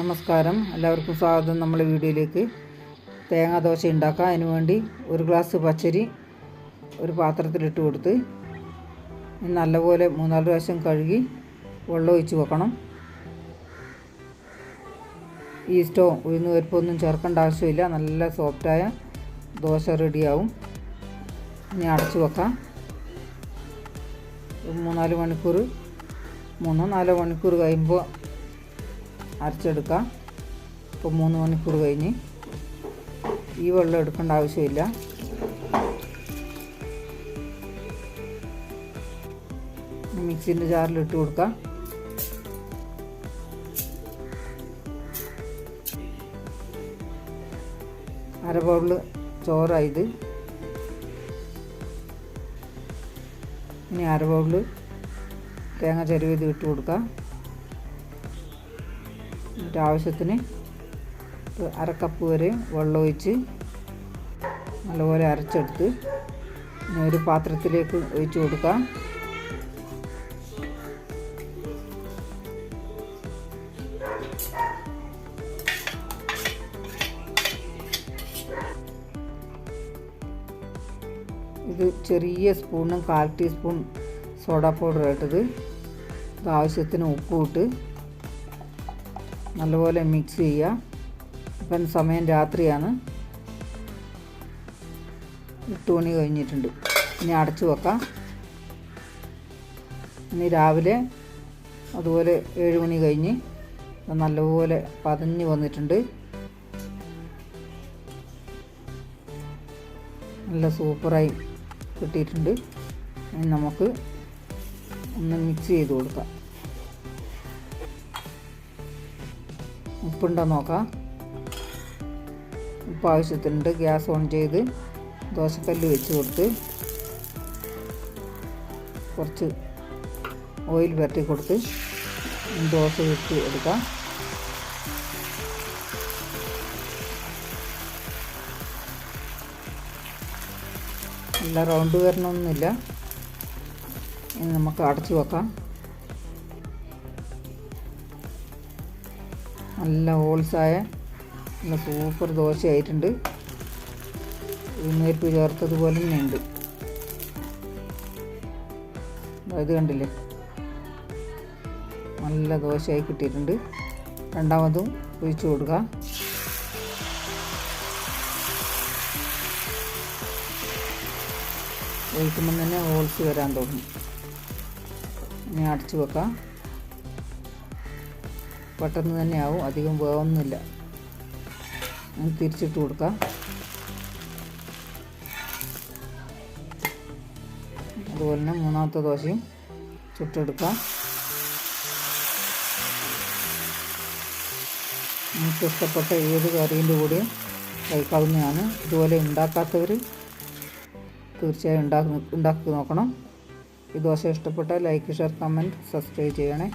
നമസ്കാരം. എല്ലാവർക്കും സ്വാഗതം നമ്മളെ വീഡിയോയിലേക്ക്. തേങ്ങാ ദോശ ഉണ്ടാക്കാം. അതിന് വേണ്ടി ഒരു ഗ്ലാസ് പച്ചരി ഒരു പാത്രത്തിലിട്ട് കൊടുത്ത് നല്ലപോലെ മൂന്നാൽ പ്രാവശ്യം കഴുകി വെള്ളം ഒഴിച്ച് വെക്കണം. ഈസ്റ്റോ ഉഴുന്ന് പരിപ്പൊന്നും ചേർക്കേണ്ട ആവശ്യമില്ല. നല്ല സോഫ്റ്റായ ദോശ റെഡിയാവും. ഇനി അടച്ചു വെക്കാം. മൂന്നാൽ മണിക്കൂർ മൂന്നോ നാലോ മണിക്കൂർ കഴിയുമ്പോൾ അരച്ചെടുക്കാം. ഇപ്പോൾ മൂന്ന് മണിക്കൂർ കഴിഞ്ഞ് ഈ വെള്ളം എടുക്കേണ്ട ആവശ്യമില്ല. മിക്സിന്റെ ജാറിൽ ഇട്ട് കൊടുക്കാം. അര ബൗളിൽ ചോറായത്. ഇനി അര ബൗളിൽ തേങ്ങ ചെരുവത് ഇട്ട് കൊടുക്കാം. എന്നിട്ട് ആവശ്യത്തിന് അരക്കപ്പ് അര കപ്പ് വരെ വെള്ളമൊഴിച്ച് നല്ലപോലെ അരച്ചെടുത്ത് ഒരു പാത്രത്തിലേക്ക് ഒഴിച്ചു കൊടുക്കാം. ഇത് ചെറിയ സ്പൂണും കാൽ ടീസ്പൂൺ സോഡ പൗഡർ ഇട്ടത് ആവശ്യത്തിന് ഉപ്പ് ഇട്ട് നല്ലപോലെ മിക്സ് ചെയ്യുക. ഇപ്പം സമയം രാത്രിയാണ്. എട്ട് മണി കഴിഞ്ഞിട്ടുണ്ട്. ഇനി അടച്ചു വെക്കാം. ഇനി രാവിലെ അതുപോലെ ഏഴ് മണി കഴിഞ്ഞ് നല്ലപോലെ പതഞ്ഞ് വന്നിട്ടുണ്ട്. നല്ല സൂപ്പറായി കിട്ടിയിട്ടുണ്ട്. നമുക്ക് ഒന്ന് മിക്സ് ചെയ്ത് കൊടുക്കാം. ഉപ്പുണ്ടോ നോക്കാം. ഉപ്പ് ആവശ്യത്തിനുണ്ട് ഗ്യാസ് ഓൺ ചെയ്ത് ദോശക്കല്ല് വെച്ച് കൊടുത്ത് കുറച്ച് ഓയിൽ വരട്ടി കൊടുത്ത് ദോശ വെച്ച് എടുക്കാം. നല്ല റൗണ്ട് വരണമൊന്നുമില്ല നമുക്ക് അടച്ചു വെക്കാം. നല്ല ഹോൾസായ നല്ല സൂപ്പർ ദോശയായിട്ടുണ്ട്. ഉഴുന്നേരിപ്പ് ചേർത്തതുപോലെ തന്നെ ഉണ്ട്. ഇത് കണ്ടില്ലേ? നല്ല ദോശയായി കിട്ടിയിട്ടുണ്ട്. രണ്ടാമതും ഒഴിച്ചു കൊടുക്കുക ഒഴിക്കുമ്പം തന്നെ ഹോൾസ് വരാൻ തുടങ്ങും. ഇനി അടച്ചു വെക്കാം. പെട്ടെന്ന് തന്നെ ആവും. അധികം വേവൊന്നുമില്ല. തിരിച്ചിട്ട് കൊടുക്കാം. അതുപോലെ തന്നെ മൂന്നാമത്തെ ദോശയും ചുട്ടെടുക്കാം. നമുക്ക് ഇഷ്ടപ്പെട്ട ഏത് കറീന്റെ കൂടെയും കഴിക്കാവുന്നതാണ്. ഇതുപോലെ ഉണ്ടാക്കാത്തവർ തീർച്ചയായും ഉണ്ടാക്കി ഉണ്ടാക്കി നോക്കണം. ഈ ദോശ ഇഷ്ടപ്പെട്ടാൽ ലൈക്ക് ഷെയർ കമന്റ് സബ്സ്ക്രൈബ് ചെയ്യണേ.